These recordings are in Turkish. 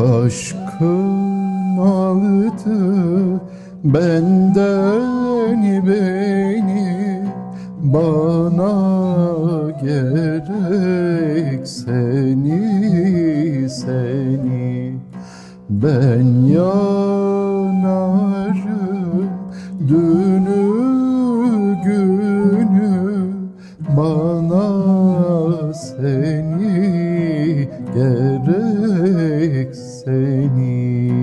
Aşkın aldı benden beni Bana gerek seni seni. Ben yanarım dünü günü Bana seni gerek seni.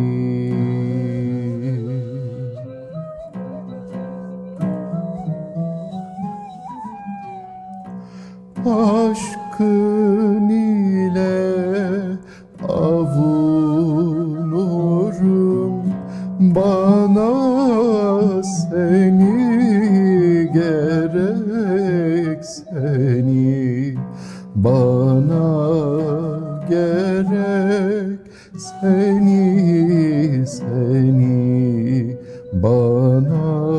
Aşkın ile avunurum Bana seni gerek seni Bana gerek seni seni. Bana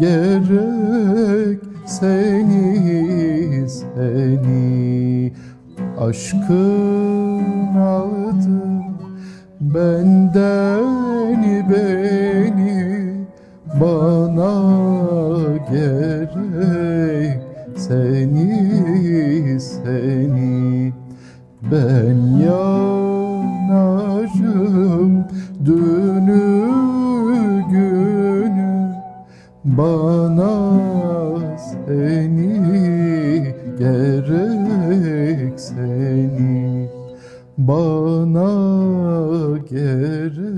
gerek seni seni. Aşkın aldı benden beni. Bana gerek seni seni. Ben yanarım dünü günü. Bana seni gerek seni. Bana gerek